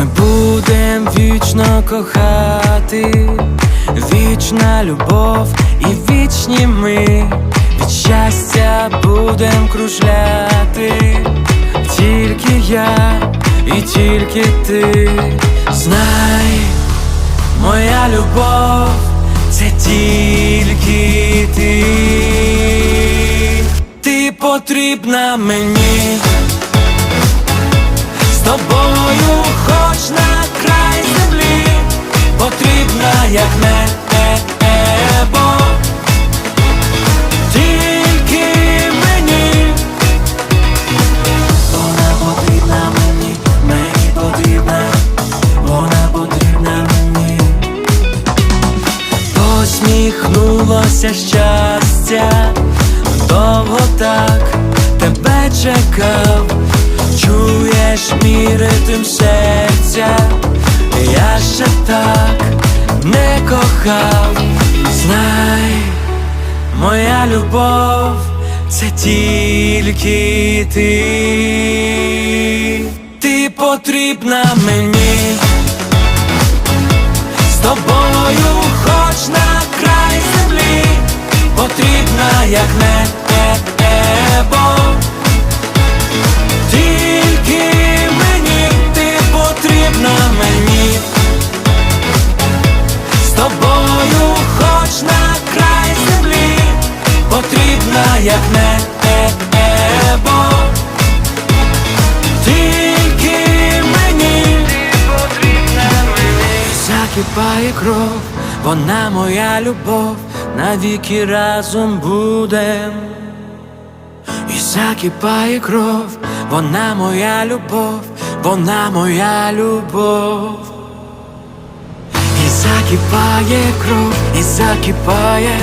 Ми будем вічно кохати, вічна любов і вічні ми. Від щастя будем кружляти, тільки я і тільки ти. Знай, моя любов це тільки ти, ти потрібна мені. З тобою хоч на край землі потрібна, як небо. Тільки мені. Вона потрібна мені, мені потрібна, вона потрібна мені. Посміхнулося щастя, довго так тебе чекав, чуєш мій ритм серця, я ще так не кохав, знай, моя любов це тільки ти, ти потрібна мені. З тобою хоч на край землі. Потрібна, як небо як небо Тільки мені Закипає кров, вона моя любов, навіки разом будем. І закипає кров, вона моя любов, вона моя любов. І закипає кров, і закипає,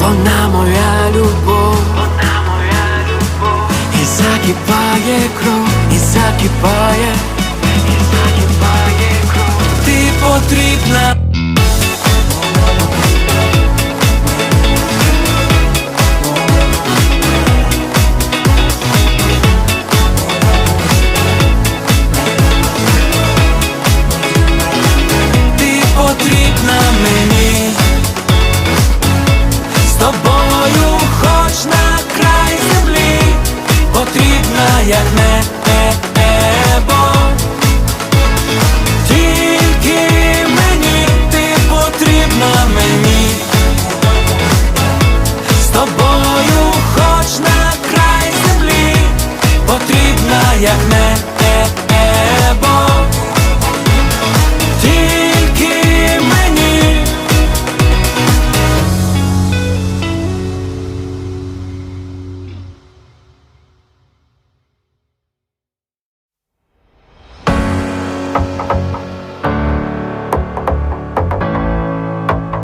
вона моя любов, вона моя любов. І закипає кров, і закипає, і закипає кров. Ти потрібна як не.